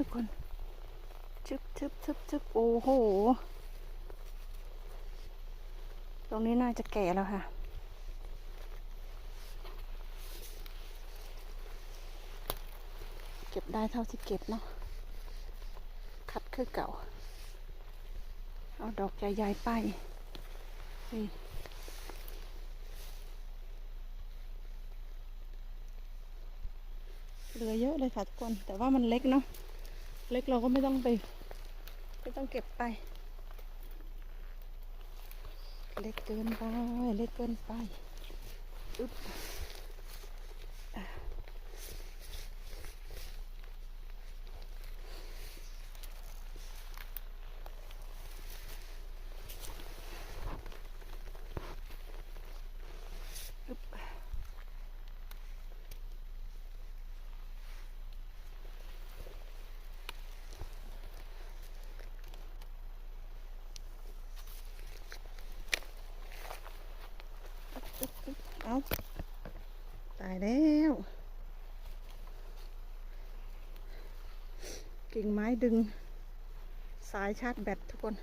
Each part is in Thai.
ทุกคนชึบชึบชึบชึบโอ้โห ตรงนี้น่าจะแก่แล้วค่ะ เก็บได้เท่าที่เก็บเนาะ คัดคือเก่า เอาดอกใหญ่ๆไปนี่เหลือเยอะเลยค่ะทุกคน แต่ว่ามันเล็กเนาะ เล็กเราก็ไม่ต้องไป ไม่ต้องเก็บไป เล็กเกินไป เล็กเกินไป อึ๊บอะอึ๊บอึ๊บอึ๊บเอาตายแล้ว กิ่งไม้ดึง สายชาร์จแบตทุกคน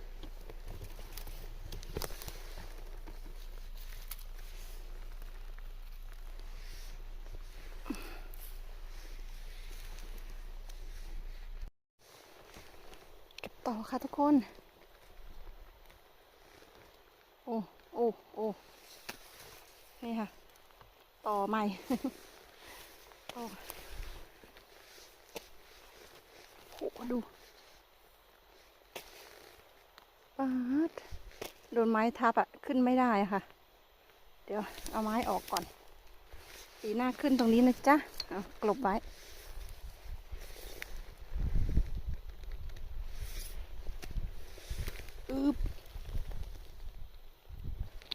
เก็บต่อค่ะทุกคน โอ้ โอ้ โอ้ นี่ค่ะ ต่อใหม่ ต่อ โอ้ดูปาดโดนไม้ทับอะขึ้นไม่ได้ค่ะ เดี๋ยวเอาไม้ออกก่อนปีหน้าขึ้นตรงนี้นะจ๊ะเอากลบไว้อึบ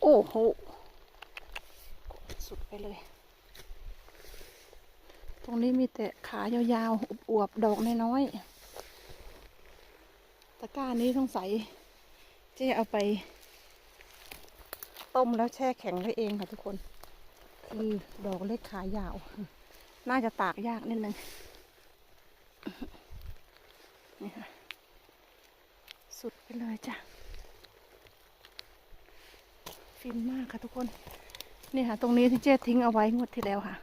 โอ้โหสุดไปเลย ตรงนี้มีแต่ขายาวๆอวบๆดอกน้อยๆ ตะกร้านี้ต้องใส่เจ๊เอาไป ต้มแล้วแช่แข็งไว้เองค่ะทุกคน คือดอกเล็กขายาว น่าจะตากยากนิดนึงนี่ค่ะ สุดไปเลยจ้ะ ฟินมากค่ะทุกคน นี่ค่ะ ตรงนี้ที่เจ๊ทิ้งเอาไว้งวดที่แล้วค่ะ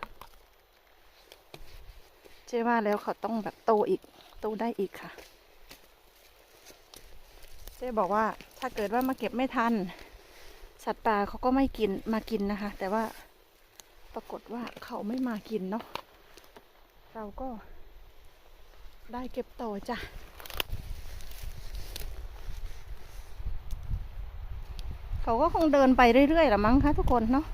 เจ๊ว่าแล้วเขาต้องแบบโตอีก โตได้อีกค่ะ เจ๊บอกว่าถ้าเกิดว่ามาเก็บไม่ทัน สัตว์ป่าเขาก็ไม่กินมากินนะคะ แต่ว่าปรากฏว่าเขาไม่มากินเนาะเราก็ได้เก็บต่อจ้ะเขาก็คงเดินไปเรื่อยๆละมั้งคะทุกคนเนาะ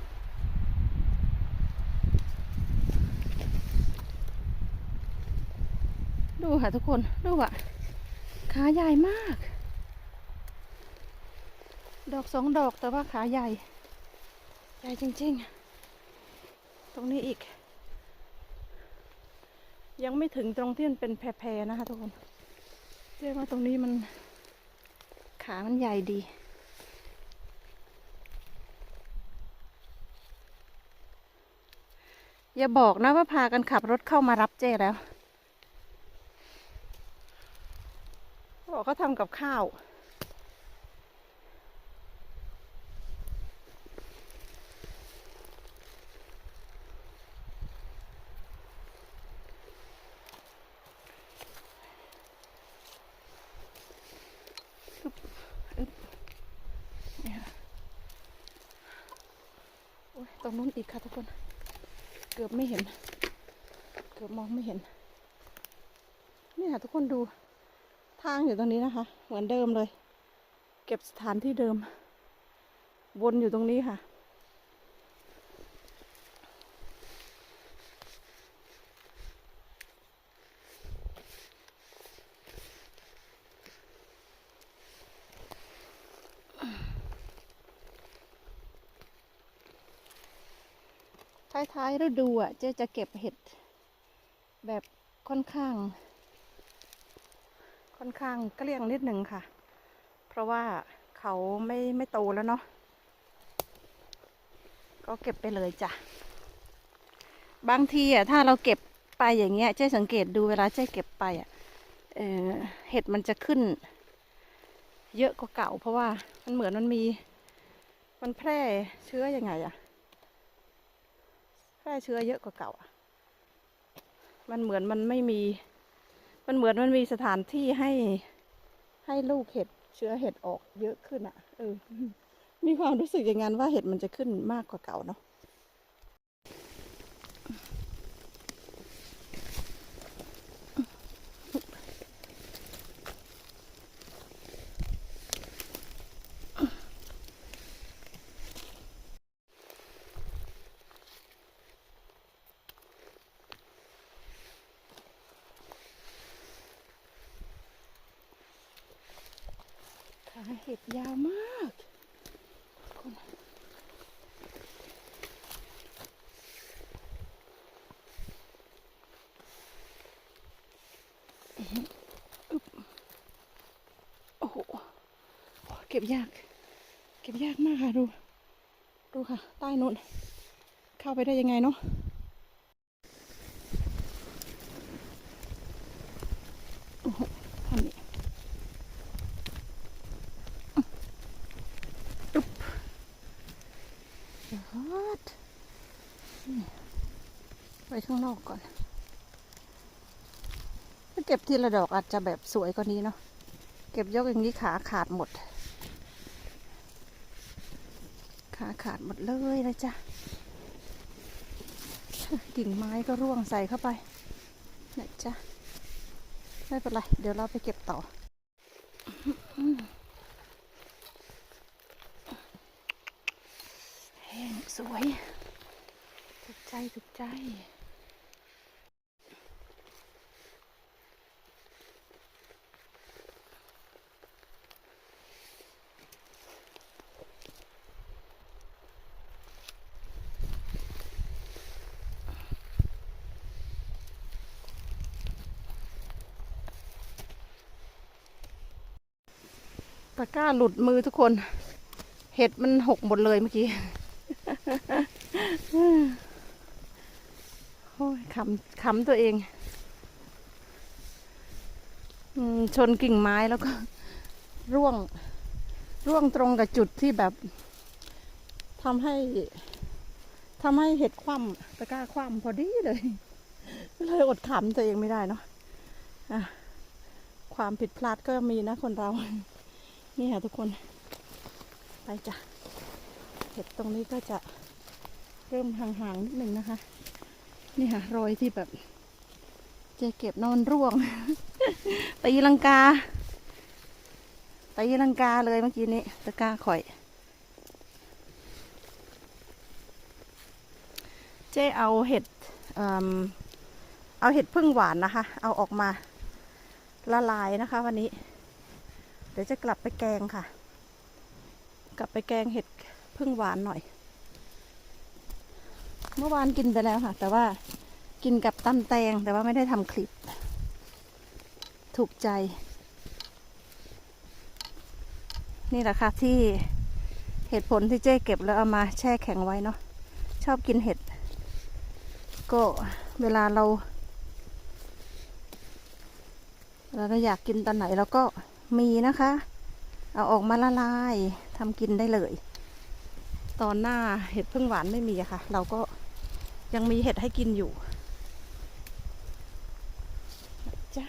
ดูค่ะทุกคน ดูอะ ขาใหญ่มาก ดอกสองดอกแต่ว่าขาใหญ่ ใหญ่จริง ๆ ตรงนี้อีก ยังไม่ถึงตรงที่มันเป็นแพรๆนะคะทุกคนเรียกว่าตรงนี้มันขามันใหญ่ดีอย่าบอกนะว่าพากันขับรถเข้ามารับเจ้แล้ว บอกเขาทำกับข้าว อึ๊บอึ๊บเนี่ยค่ะโอ้ยตรงนู้นอีกค่ะทุกคน เกือบ ไม่เห็น เกือบมองไม่เห็น นี่ค่ะทุกคนดูทางอยู่ตรงนี้นะคะ เหมือนเดิมเลย เก็บสถานที่เดิม วนอยู่ตรงนี้ค่ะ ท้ายฤดูอะเจ๊จะเก็บเห็ด แบบค่อนข้าง ค่อนข้างเกลี้ยงนิดหนึ่งค่ะ เพราะว่าเขาไม่ไม่โตแล้วเนาะก็เก็บไปเลยจ้ะ บางทีอะถ้าเราเก็บไปอย่างเงี้ยเจ๊สังเกตดูเวลาเจ๊เก็บไปอะเออเห็ดมันจะขึ้น เยอะกว่าเก่า เพราะว่ามันเหมือนมันมี มันแพร่เชื้อยังไงอะ แพร่เชื้อเยอะกว่าเก่าอะมันเหมือนมันไม่มี มันเหมือนมันมีสถานที่ให้ให้ลูกเห็ดเชื้อเห็ดออกเยอะขึ้นอะ เออ มีความรู้สึกอย่างนั้นว่าเห็ดมันจะขึ้นมากกว่าเก่าเนาะ ขาเห็ดยาวมากคนอื้อหืออึ๊บโอ้โห เก็บยาก เก็บยากมากค่ะดู ดูค่ะ ใต้นนเข้าไปได้ยังไงเนาะโอ้โหท่านนี้ยอดไว้ข้างนอกก่อนถ้าเก็บทีละดอกอาจจะแบบสวยกว่านี้เนาะเก็บยกอย่างนี้ขาขาดหมด ขาดหมดเลยนะจ๊ะกิ่งไม้ก็ร่วงใส่เข้าไปนะจ๊ะไม่เป็นไร เดี๋ยวเราไปเก็บต่อแห้งสวย ถูกใจ ถูกใจ กร้าหลุดมือทุกคน เห็ดมันหกหมดเลยเมื่อกี้โอ้ยขำขำตัวเองชนกิ่งไม้แล้วก็ ร่วง ร่วงตรงกับจุดที่แบบทำให้ทำให้เห็ดคว่ำตะกร้าคว่ำพอดีเลย เลยอดขำตัวเองไม่ได้เนาะะความผิดพลาดก็มีนะคนเรา นี่ค่ะทุกคน ไปจ้ะเห็ดตรงนี้ก็จะเริ่มห่างๆนิดหนึ่งนะคะ นี่ค่ะรอยที่แบบเจะเก็บนอนร่วงตีลังกาตีลังกาเลยเมื่อกี้นี้ตะก้าข่อย เจ๊เอาเห็ดเอิ่มเอาเห็ดพึ่งหวานนะคะ เอาออกมาละลายนะคะวันนี้ เดี๋ยวจะกลับไปแกงค่ะ กลับไปแกงเห็ดพึ่งหวานหน่อย เมื่อวานกินไปแล้วค่ะ แต่ว่ากินกับตำแตงแต่ว่าไม่ได้ทำคลิป ถูกใจ นี่แหละค่ะที่เหตุผลที่เจ๊เก็บแล้วเอามาแช่แข็งไว้เนาะชอบกินเห็ด ก็เวลาเราเวลาเราอยากกินตอนไหนเราก็ มีนะคะ เอาออกมาละลายทำกินได้เลย ตอนหน้าเห็ดพึ่งหวานไม่มีอะค่ะ เราก็ยังมีเห็ดให้กินอยู่จ้ะ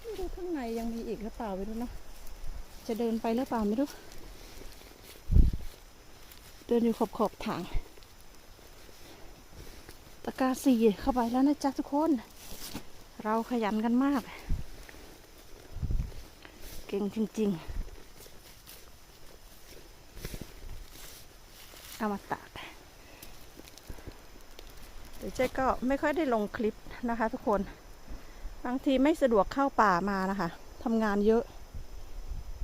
ไม่รู้ข้างในยังมีอีกหรือเปล่าไม่รู้เนาะจะเดินไปหรือเปล่าไม่รู้ เดินอยู่ขอบขอบทางตะกาสี่เข้าไปแล้วนะจ๊ะทุกคน เราขยันกันมาก เก่งจริงๆเอามาตากเดี๋ยวเจ๊ก็ไม่ค่อยได้ลงคลิปนะคะทุกคน บางทีไม่สะดวกเข้าป่ามานะคะทำงานเยอะ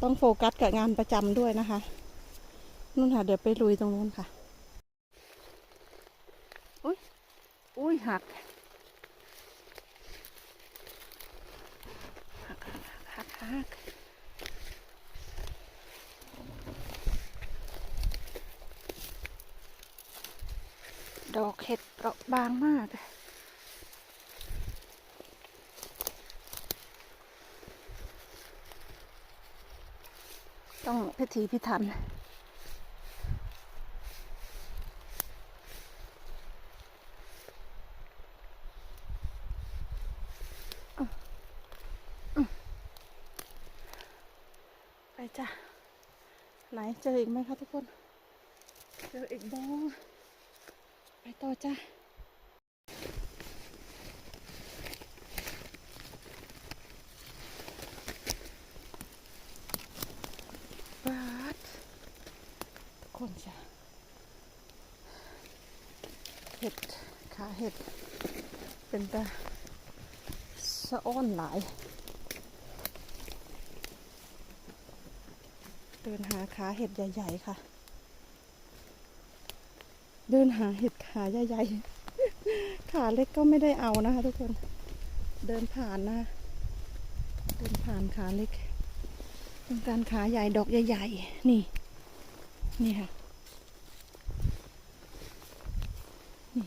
ต้องโฟกัสกับงานประจำด้วยนะคะนู่นค่ะ เดี๋ยวไปลุยตรงนู้นค่ะ อุ้ยอุ้ยหักหักหักหัก ดอกเห็ดเปราะบางมากต้องพิธีพิถันไปจ้ะ ไหนเจออีกไหมคะทุกคน เจออีกบ้าง ไปต่อจ้ะบาดทุกคนจ้ะเห็ดขาเห็ด เป็นตาสะอ้อนหลาย เดินหาขาเห็ดใหญ่ ๆ ค่ะ เดินหาเห็ดขาใหญ่ๆ ขาเล็กก็ไม่ได้เอานะคะทุกคน เดินผ่านนะ เดินผ่านขาเล็ก ต้องการขาใหญ่ดอกใหญ่ ๆ นี่ นี่ค่ะ นี่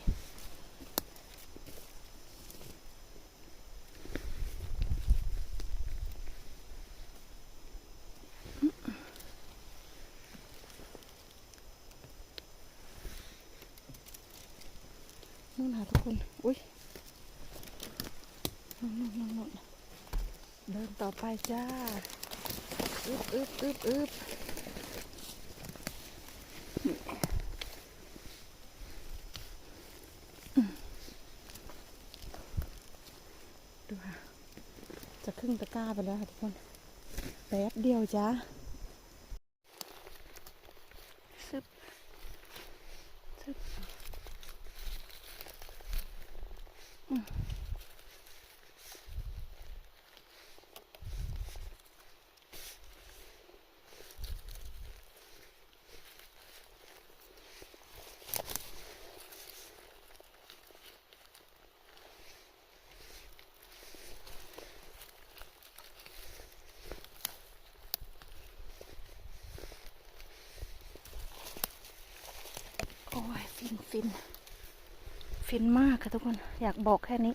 นู่นค่ะทุกคน อุ้ยนู่นนู่นนู่นนู่นเดินต่อไป จ้าอึบอึบอึบอึบดูค่ะ จะครึ่งตะกร้าไปแล้วค่ะทุกคน แป๊บเดียวจ้าซึบซึบ โอ้ยฟินฟิน ฟินมากค่ะทุกคน อยากบอกแค่นี้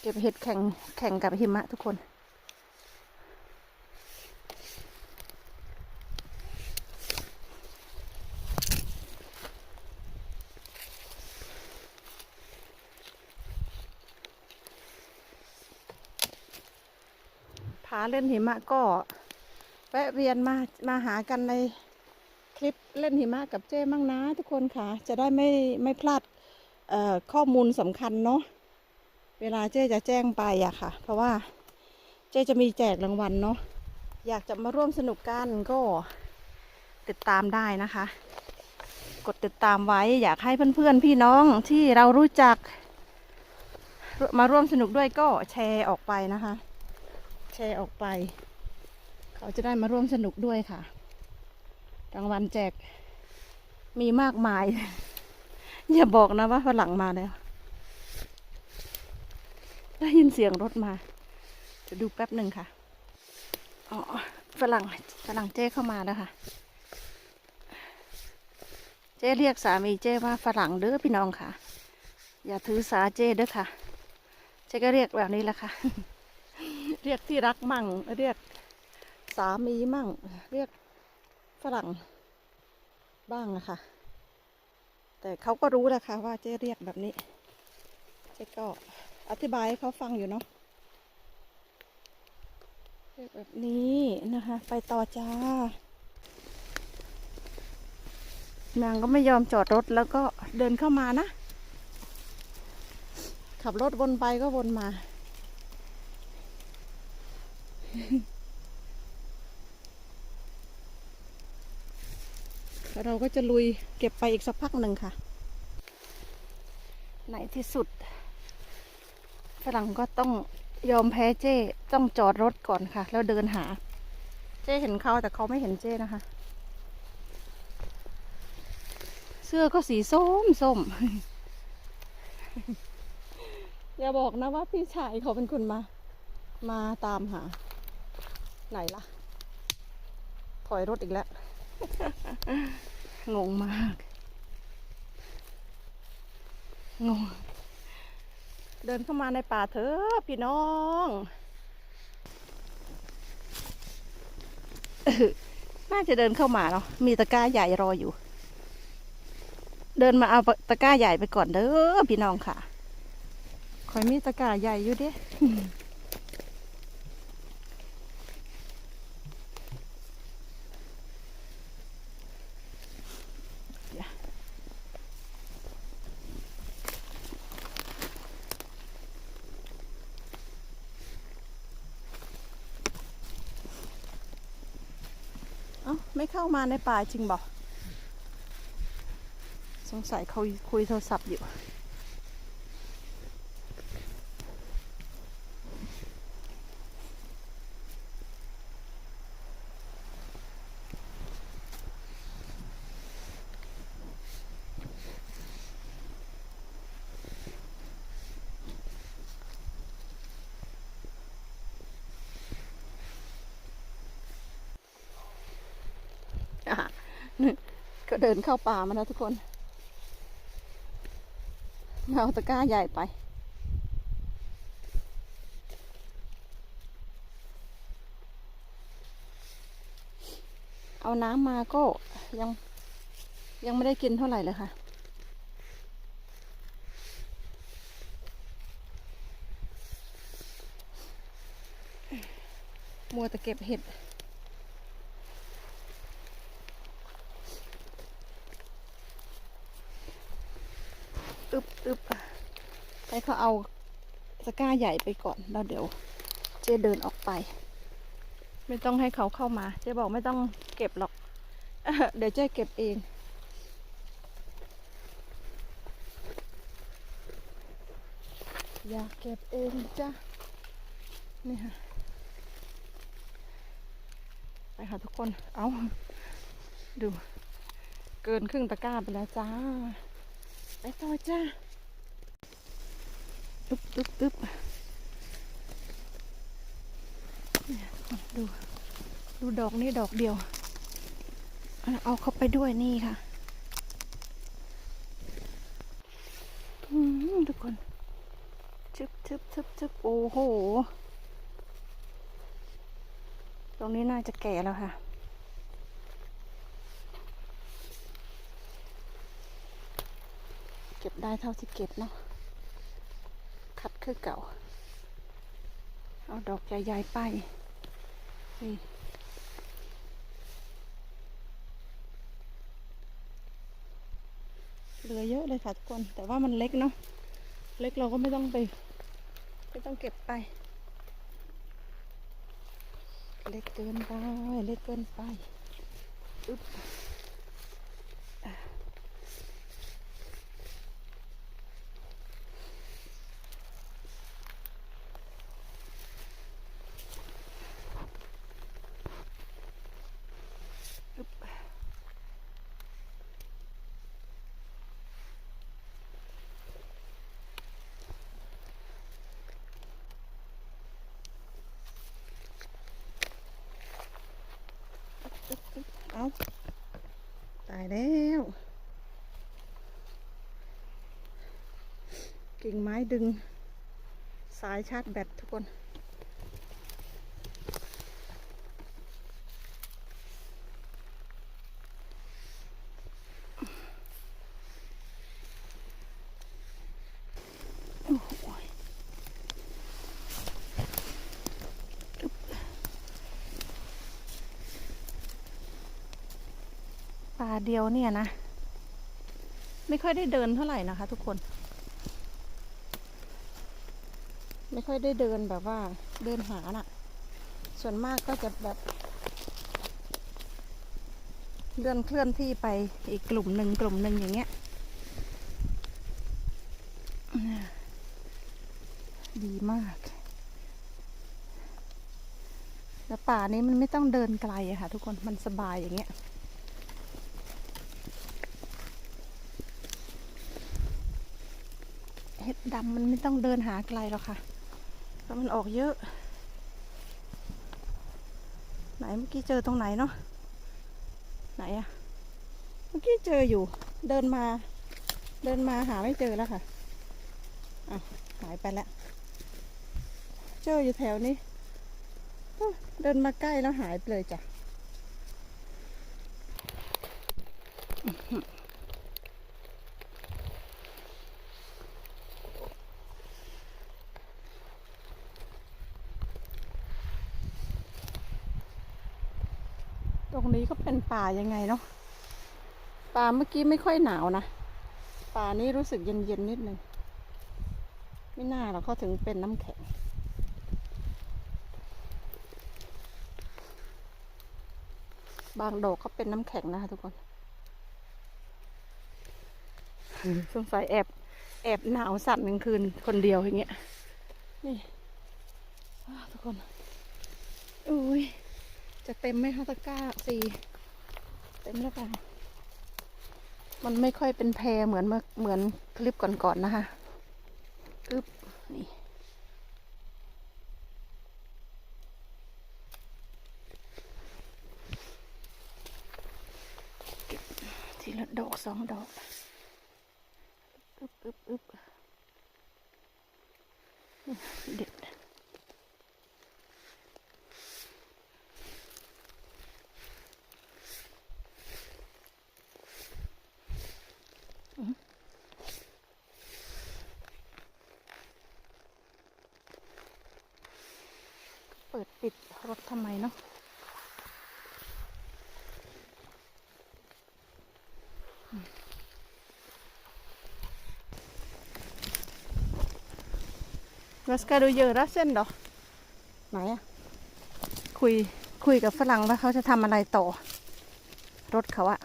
เก็บเห็ดแข่งแข่งกับหิมะทุกคน เล่นหิมะก็แวะเวียนมามาหากันในคลิปเล่นหิมะกับเจ้มั่งนะทุกคนค่ะ จะได้ไม่ไม่พลาดข้อมูลสำคัญเนาะเวลาเจ้จะแจ้งไปอะค่ะ เพราะว่าเจ้จะมีแจกรางวัลเนาะอยากจะมาร่วมสนุกกันก็ติดตามได้นะคะ กดติดตามไว้อยากให้เพื่อนๆพี่น้องที่เรารู้จัก มาร่วมสนุกด้วยก็แชร์ออกไปนะคะ ชร์ออกไป เขาจะได้มาร่วมสนุกด้วยค่ะรางวัลแจกมีมากมาย อย่าบอกนะว่าฝรั่งมาแล้ว ได้ยินเสียงรถมาจะดูแป๊บหนึ่งค่ะอ๋อฝรั่งฝรั่งเจ้เข้ามาแล้วค่ะ เจ้เรียกสามีเจ้ว่าฝรั่งเด้อพี่น้องค่ะ อย่าถือสาเจ้เด้อค่ะ เจ้ก็เรียกแบบนี้แหละค่ะ เรียกที่รักมั่ง เรียกสามีมั่ง เรียกฝรั่งบ้างอะค่ะแต่เขาก็รู้แหละค่ะว่าเจ๊เรียกแบบนี้ เจ๊ก็อธิบายให้เขาฟังอยู่เนาะเรียกแบบนี้นะคะ ไปต่อจ้านางก็ไม่ยอมจอดรถแล้วก็เดินเข้ามานะ ขับรถวนไปก็วนมา เราก็จะลุยเก็บไปอีกสักพักหนึ่งค่ะ ในที่สุด ฝรั่งก็ต้องยอมแพ้เจ้ต้องจอดรถก่อนค่ะ แล้วเดินหา เจ้เห็นเขาแต่เขาไม่เห็นเจ้นะคะ เสื้อก็สีส้มส้มอย่าบอกนะว่าพี่ชายเขาเป็นคนมา มาตามหา ไหนล่ะ ถอยรถอีกแล้ว งงมาก งง เดินเข้ามาในป่าเถอะพี่น้องน่าจะเดินเข้ามาเนาะ มีตะกร้าใหญ่รออยู่ เดินมาเอาตะกร้าใหญ่ไปก่อนเด้อพี่น้องค่ะ คอยมีตะกร้าใหญ่อยู่เด้ เข้ามาในป่าจริงบอกสงสัยเขาคุยโทรศัพท์อยู่ อะก็ เดินเข้าป่ามาแล้วทุกคนเอาตะกร้าใหญ่ไป เอาน้ำมาก็ยังยังไม่ได้กินเท่าไหร่เลยค่ะ มัวแต่เก็บเห็ด อึบอึบให้เขาเอาตะกร้าใหญ่ไปก่อนแล้วเดี๋ยว เจ๊เดินออกไป ไม่ต้องให้เขาเข้ามา เจ๊บอกไม่ต้องเก็บหรอก เดี๋ยวเจ๊เก็บเองอยากเก็บเองจ้ะนี่ค่ะไปค่ะทุกคน เอาดู เกินครึ่งตะกร้าไปแล้วจ้า ไปต่อจ้าตึ๊บตึ๊บตึ๊บดู ดูดอกนี่ดอกเดียว เอาเข้าไปด้วยนี่ค่ะอืมทุกคนชึบชึบชึบชึบโอ้โห ตรงนี้น่าจะแก่แล้วค่ะ เก็บได้เท่าที่เก็บเนาะคัดคือเก่า เอาดอกใหญ่ๆไปนี่เหลือเยอะเลยค่ะทุกคน แต่ว่ามันเล็กเนาะเล็กเราก็ไม่ต้องไป ไม่ต้องเก็บไป เล็กเกินไป เล็กเกินไป อึ๊บ อึ๊บอึ๊บอึ๊บเอาตายแล้ว กิ่งไม้ดึง สายชาร์จแบตทุกคน ป่าเดียวเนี่ยนะ ไม่ค่อยได้เดินเท่าไหร่นะคะทุกคน ไม่ค่อยได้เดินแบบว่าเดินหาน่ะ ส่วนมากก็จะแบบเดินเคลื่อนที่ไปอีกกลุ่มหนึ่งกลุ่มหนึ่งอย่างเงี้ย ดีมาก แล้วป่านี้มันไม่ต้องเดินไกลอะค่ะทุกคนมันสบายอย่างเงี้ยเห็ดดำมันไม่ต้องเดินหาไกลหรอกค่ะ เพราะมันออกเยอะ ไหนเมื่อกี้เจอตรงไหนเนาะไหนอะเมื่อกี้เจออยู่ เดินมา เดินมาหาไม่เจอแล้วค่ะอะหายไปแล้ว เจออยู่แถวนี้เดินมาใกล้แล้วหายไปเลยจ้ะ รงนี้ก็เป็นป่ายังไงเนาะป่าเมื่อกี้ไม่ค่อยหนาวนะป่านี้รู้สึกเย็นๆนิดนึงไม่น่าหรอกเขาถึงเป็นน้ำแข็งบางดอกเขาเป็นน้ำแข็งนะคะทุกคน สงสัยแอบแอบหนาวสั่นกลางคืนคนเดียวอย่างเงี้ย นี่ทุกคน อุ้ย จะเต็มไหมคะตะกร้าสี่เต็มแล้วเปล่ามันไม่ค่อยเป็นแพรเหมือนเมื่อเหมือนคลิปก่อนๆนะคะอึ๊บนี่เก็บทีละดอกสองดอกอึ๊บอึ๊บอึ๊บเด็ด เปิดปิดรถทำไมเนาะ มาสกาดูเยอะรัสเซนดอไหนอะคุยคุยกับฝรั่งว่าเขาจะทำอะไรต่อ รถเขาอะ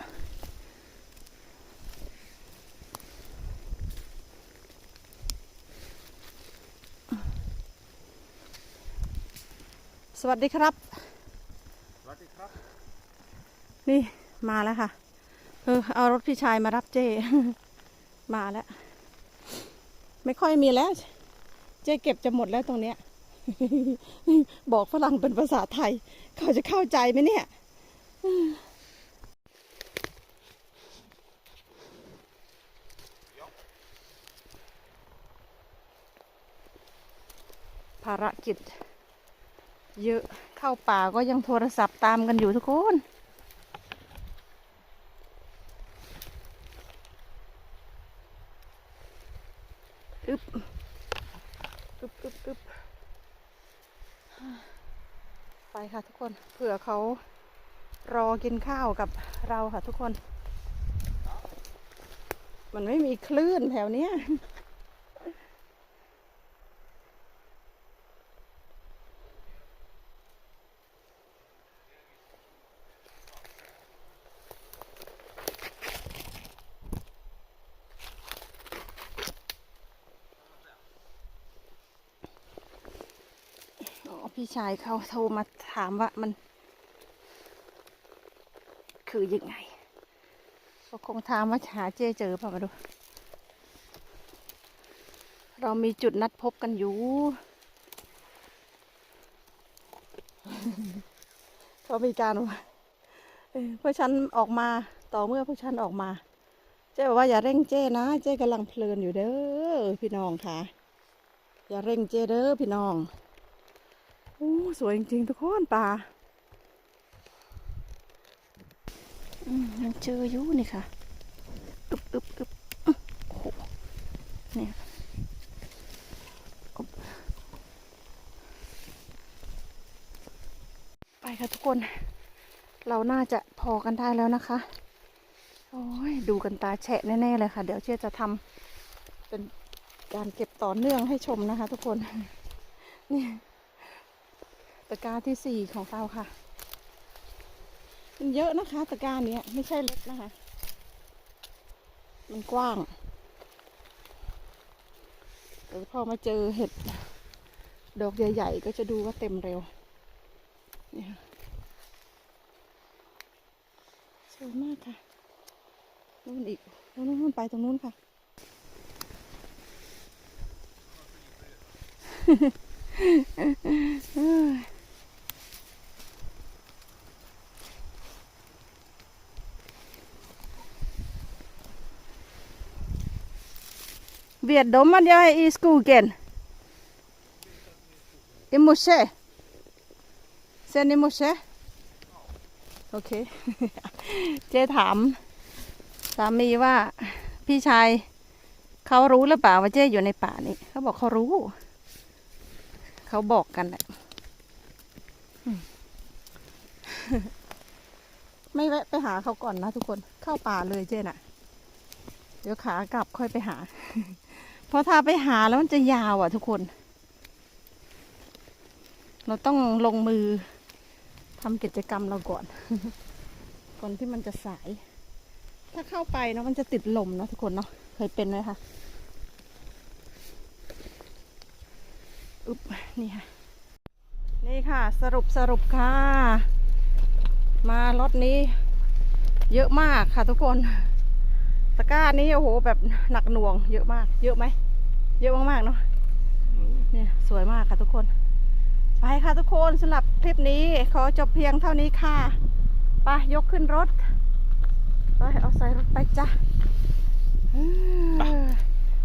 สวัสดีครับ สวัสดีครับ นี่มาแล้วค่ะ เออเอารถพี่ชายมารับเจ้มาแล้ว ไม่ค่อยมีแล้ว เจ้เก็บจะหมดแล้วตรงเนี้ย บอกฝรั่งเป็นภาษาไทย เขาจะเข้าใจไหมเนี่ยภารกิจ เยอะเข้าป่าก็ยังโทรศัพท์ตามกันอยู่ทุกคน อึบ อึบอึบอึบไปค่ะทุกคนเผื่อเขารอกินข้าวกับเราค่ะทุกคน มันไม่มีคลื่นแถวเนี้ย อ๋อพี่ ชายเขาโทรมาถามว่ามัน คือยังไงก็คงถามว่าหาเจเจอเปล่ามาดู เรามีจุดนัดพบกันอยู่เขามีการว่าเออพวกฉันออกมาต่อเมื่อพวกฉันออกมา เจ๊บอกว่าอย่าเร่งเจ้นะ เจ้กำลังเพลินอยู่เด้อพี่น้องค่ะ อย่าเร่งเจ้เด้อพี่น้อง อ้สวยจริงๆทุกคนป่าอยังเจออยู่นี่ค่ะอึบอึบอึบโอ้โหเนี่ยไปค่ะทุกคน เราน่าจะพอกันได้แล้วนะคะ โอ้ยดูกันตาแฉะแน่ ๆ เลยค่ะ เดี๋ยวเชื่อจะทำเป็นการเก็บต่อเนื่องให้ชมนะคะ ทุกคน นี่ะกร้าที่สี่ของเราค่ะ มันเยอะนะคะตะกร้าเนี้ยไม่ใช่เล็กนะคะ มันกว้างแต่พอมาเจอเห็ด ดอกใหญ่ๆก็จะดูว่าเต็มเร็วเนี่ยค่ะสวยมากค่ะนู่นอีกนู่นนู่นไปตรงนู้นค่ะ Vet de att jag är i skogen? I morse? Sen i morse? โอเค เจ๊ถามสามีว่าพี่ชายเขารู้หรือเปล่าว่าเจ๊อยู่ในป่านี้เขาบอกเขารู้ เขาบอกกันแหละไม่แวะไปหาเขาก่อนนะทุกคนเข้าป่าเลยเจ๊น่ะ เดี๋ยวขากลับค่อยไปหา เพราะถ้าไปหาแล้วมันจะยาวอะทุกคน เราต้องลงมือทำกิจกรรมเราก่อน ก่อนที่มันจะสาย ถ้าเข้าไปเนาะมันจะติดลมเนาะทุกคนเนาะเคยเป็นไหมคะอุ๊บนี่ค่ะ นี่ค่ะ สรุปสรุปค่ะ มารถนี้เยอะมากค่ะทุกคนะกร้านี้โอ้โหแบบหนักหน่วงเยอะมาก เยอะไหม เยอะมากๆเนาะเนี่ยสวยมากค่ะทุกคน ไปค่ะทุกคนสำหรับคลิปนี้ขอจบเพียงเท่านี้ค่ะไปยกขึ้นรถไปเอาใส่รถไปจ้ะอืม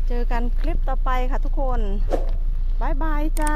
เจอกันคลิปต่อไปค่ะทุกคนบายบายจ้า